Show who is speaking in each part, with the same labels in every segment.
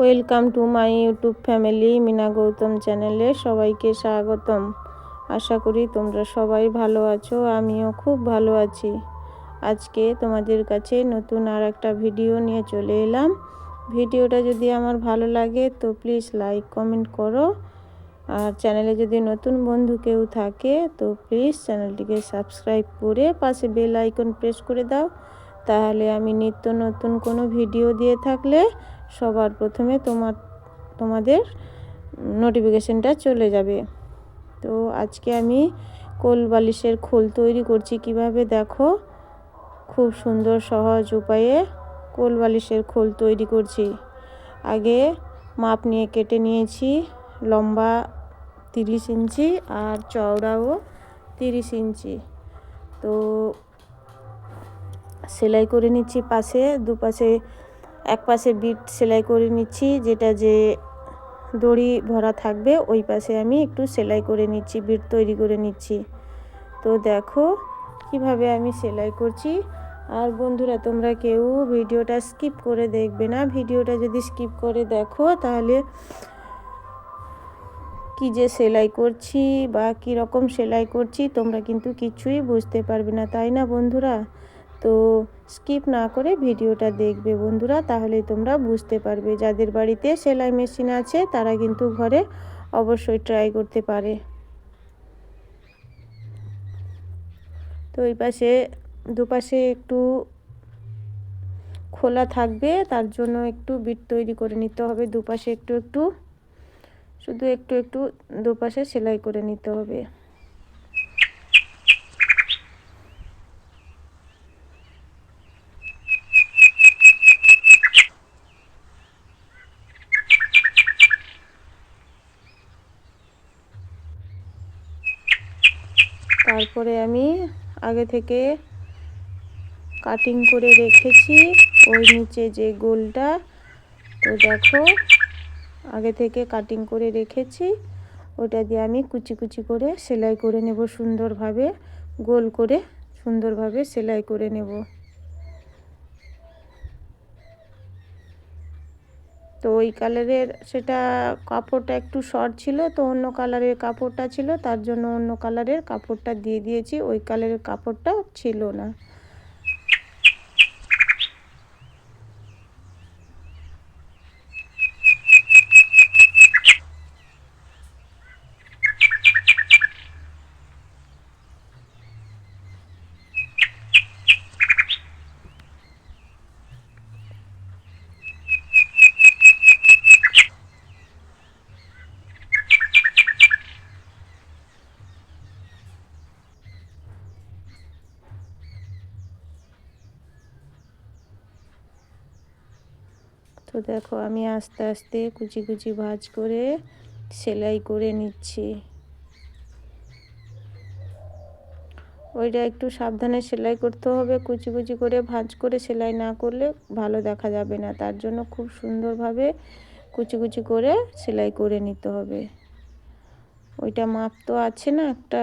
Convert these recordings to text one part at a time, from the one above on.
Speaker 1: Welcome to my YouTube family Mina Gautam চ্যানেলে সবাইকে স্বাগতম। আশা করি তোমরা সবাই ভালো আছো, আমিও খুব ভালো আছি। আজকে তোমাদের কাছে নতুন আর একটা ভিডিও নিয়ে চলে এলাম। ভিডিওটা যদি আমার ভালো লাগে তো প্লিজ লাইক, কমেন্ট করো। আর চ্যানেলে যদি নতুন বন্ধু কেউ থাকে তো প্লিজ চ্যানেলটিকে সাবস্ক্রাইব করে পাশে বেল আইকন প্রেস করে দাও। তাহলে আমি নিত্য নতুন কোনো ভিডিও দিয়ে থাকলে সবার প্রথমে তোমার, তোমাদের নোটিফিকেশানটা চলে যাবে। তো আজকে আমি কোল বালিশের খোল তৈরি করছি কীভাবে দেখো। খুব সুন্দর, সহজ উপায়ে কোল বালিশের খোল তৈরি করছি। আগে মাপ নিয়ে কেটে নিয়েছি, লম্বা তিরিশ ইঞ্চি আর চওড়াও তিরিশ ইঞ্চি। তো সেলাই করে নিচ্ছি পাশে, দুপাশে এক পাশে বিট সেলাই করে নিচ্ছি, যেটা যে দড়ি ভরা থাকবে, ওই পাশে আমি একটু সেলাই করে নিচ্ছি, বিট তৈরি করে নিচ্ছি। তো দেখো কীভাবে আমি সেলাই করছি। আর বন্ধুরা, তোমরা কেউ ভিডিওটা স্কিপ করে দেখবে না। ভিডিওটা যদি স্কিপ করে দেখো, তাহলে কি যে সেলাই করছি বা কী রকম সেলাই করছি, তোমরা কিন্তু কিছুই বুঝতে পারবে না, তাই না বন্ধুরা? তো স্কিপ না করে ভিডিওটা দেখবে বন্ধুরা, তাহলে তোমরা বুঝতে পারবে। যাদের বাড়িতে সেলাই মেশিন আছে, তারা কিন্তু ঘরে অবশ্যই ট্রাই করতে পারে। তো এই পাশে, দুপাশে একটু খোলা থাকবে, তার জন্য একটু বিট তৈরি করে নিতে হবে। দুপাশে একটু একটু, শুধু একটু একটু দুপাশে সেলাই করে নিতে হবে। তারপরে আমি আগে থেকে কাটিং করে রেখেছি। ওই নিচে যে গোলটা, তো দেখো, আগে থেকে কাটিং করে রেখেছি। ওটা দিয়ে আমি কুচি কুচি করে সেলাই করে নেব সুন্দরভাবে, গোল করে সুন্দরভাবে সেলাই করে নেব। তো ওই কালারের সেটা কাপড়টা একটু শর্ট ছিল, তো অন্য কালারের কাপড়টা ছিল, তার জন্য অন্য কালারের কাপড়টা দিয়ে দিয়েছি, ওই কালারের কাপড়টা ছিল না। দেখো, আমি আস্তে আস্তে কুচি কুচি ভাজ করে সেলাই করে নিচ্ছি। ওইটা একটু সাবধানে সেলাই করতে হবে, কুচি কুচি করে ভাজ করে সেলাই না করলে ভালো দেখা যাবে না। তার জন্য খুব সুন্দরভাবে কুচি কুচি করে সেলাই করে নিতে হবে। ওইটা মাপ তো আছে না একটা?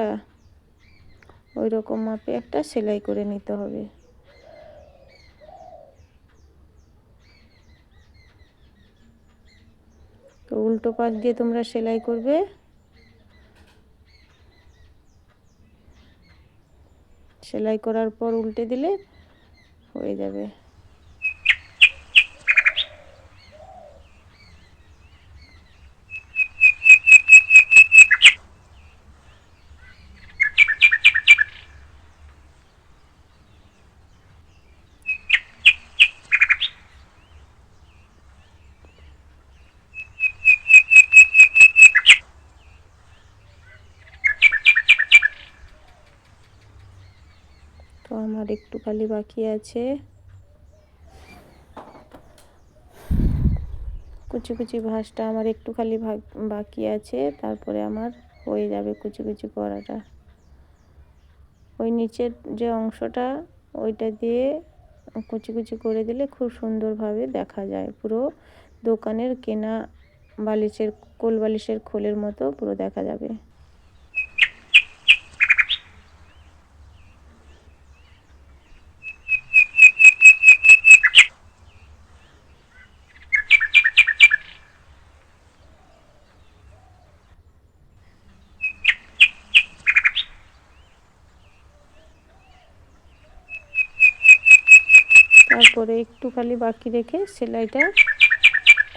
Speaker 1: ওই রকম মাপে একটা সেলাই করে নিতে হবে। তো উল্টো পাশ দিয়ে তোমরা সেলাই করবে। সেলাই করার পর উল্টে দিলে হয়ে যাবে। তো আমার একটু খালি বাকি আছে। কুচি কুচি ভাঁজটা আমার একটু খালি বাকি আছে, তারপরে আমার হয়ে যাবে কুচি কুচি করাটা। ওই নিচের যে অংশটা, ওইটা দিয়ে কুচি কুচি করে দিলে খুব সুন্দরভাবে দেখা যায়। পুরো দোকানের কেনা বালিশের, কোল বালিশের খোলের মতো পুরো দেখা যাবে। তারপরে একটু খালি বাকি রেখে সেলাইটা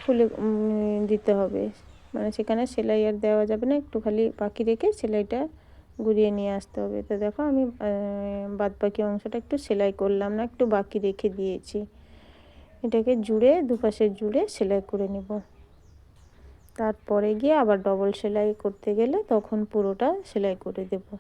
Speaker 1: খুলে দিতে হবে। মানে সেখানে সেলাই আর দেওয়া যাবে না একটু খালি বাকি রেখে সেলাইটা ঘুরিয়ে নিয়ে আসতে হবে। তো দেখো আমি বাদ বাকি অংশটা একটু সেলাই করলাম না, একটু বাকি রেখে দিয়েছি। এটাকে জুড়ে, দুপাশে জুড়ে সেলাই করে নেব। তারপরে গিয়ে আবার ডবল সেলাই করতে গেলে তখন পুরোটা সেলাই করে দেবো।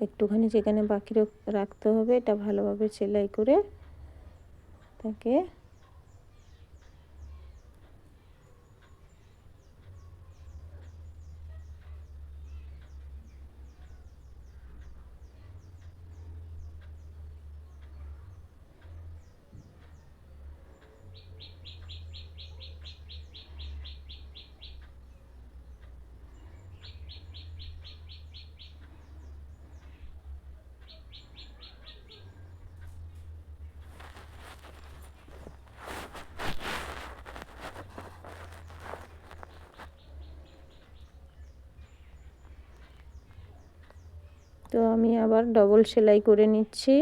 Speaker 1: একটুখানি যেখানে বাকি রাখতে হবে এটা ভালোভাবে সেলাই করে তাকে তো আমি আবার ডবল সেলাই করে নিচ্ছি।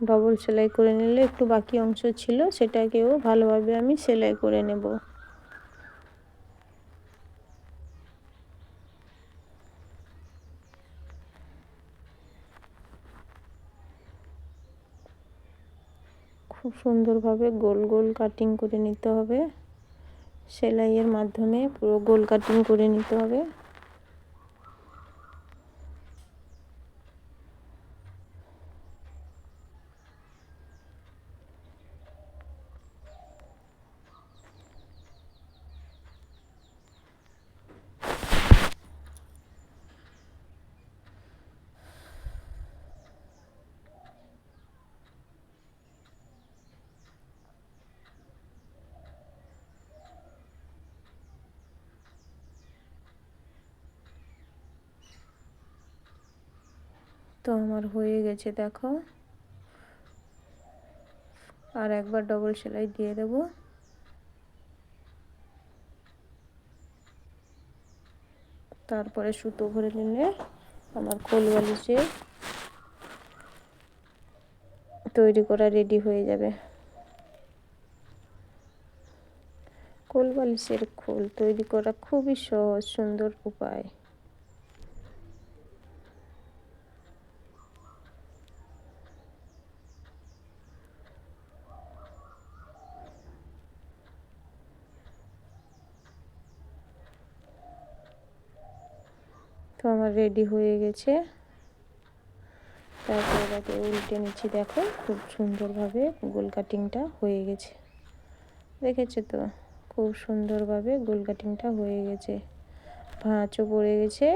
Speaker 1: ডবল সেলাই করে নিলে একটু বাকি অংশ ছিল, সেটাকেও ভালোভাবে আমি সেলাই করে নেব। খুব সুন্দরভাবে গোল গোল কাটিং করে নিতে হবে। সেলাইয়ের মাধ্যমে পুরো গোল কাটিং করে নিতে হবে। তো আমার হয়ে গেছে, দেখো। আর একবার ডবল সেলাই দিয়ে দেব। তারপরে সুতো ভরে নিলে আমার কোল বালিশে তৈরি করা রেডি হয়ে যাবে। কোল বালিশের খোল তৈরি করা খুবই সহজ, সুন্দর উপায়। তো আমার রেডি হয়ে গেছে। তারপর এটাকে উল্টে নিচ্ছি, দেখো খুব সুন্দরভাবে গোল কাটিংটা হয়ে গেছে। দেখেছ তো? খুব সুন্দরভাবে গোল কাটিংটা হয়ে গেছে। ভাঁচও পড়ে গেছে,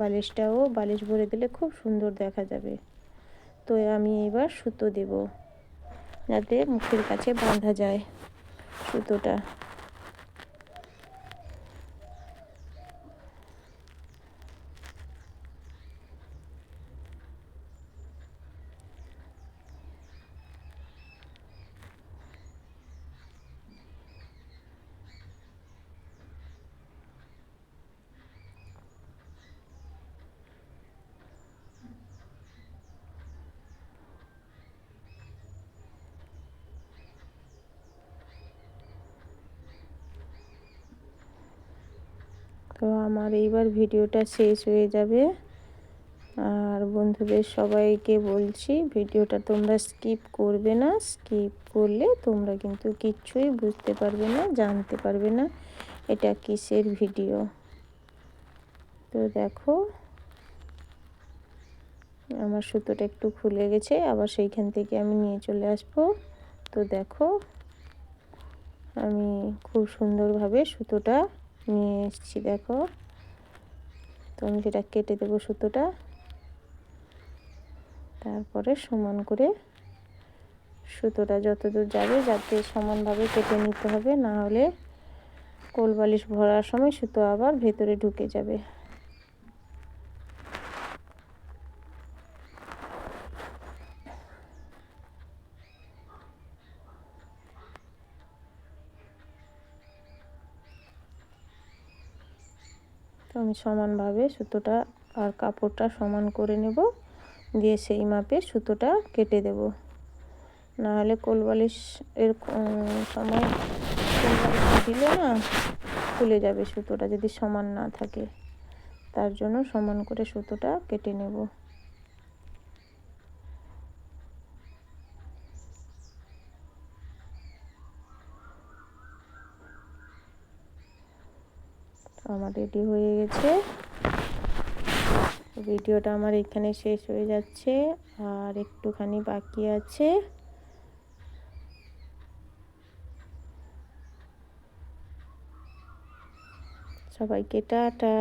Speaker 1: বালিশটাও, বালিশ ভরে দিলে খুব সুন্দর দেখা যাবে। তো আমি এবার সুতো দেব, যাতে মুখের কাছে বাঁধা যায় সুতোটা। তো আমার এইবার ভিডিওটা শেষ হয়ে যাবে। আর বন্ধুদের সবাইকে বলছি, ভিডিওটা তোমরা স্কিপ করবে না। স্কিপ করলে তোমরা কিন্তু কিচ্ছুই বুঝতে পারবে না, জানতে পারবে না এটা কিসের ভিডিও। তো দেখো, আমার সুতোটা একটু খুলে গেছে, আবার সেইখান থেকে আমি নিয়ে চলে আসব। তো দেখো, আমি খুব সুন্দরভাবে সুতোটা নিয়ে এসেছি, দেখো। তো আমি সেটা কেটে দেবো সুতোটা। তারপরে সমান করে সুতোটা যতদূর যাবে, যাতে সমানভাবে কেটে নিতে হবে, না হলে কোল বালিশ ভরার সময় সুতো আবার ভেতরে ঢুকে যাবে। আমি সমানভাবে সুতোটা আর কাপড়টা সমান করে নেব। দিয়ে সেই মাপে সুতোটা কেটে দেব। নাহলে কোলবালিশ এর সময় কোলবালিশ দিলে না খুলে যাবে সুতোটা যদি সমান না থাকে। তার জন্য সমান করে সুতোটা কেটে নেব। আমার রেডি হয়ে গেছে। ভিডিওটা আমার এখানে শেষ হয়ে যাচ্ছে, আর একটুখানি বাকি আছে। সবাইকে টাটা।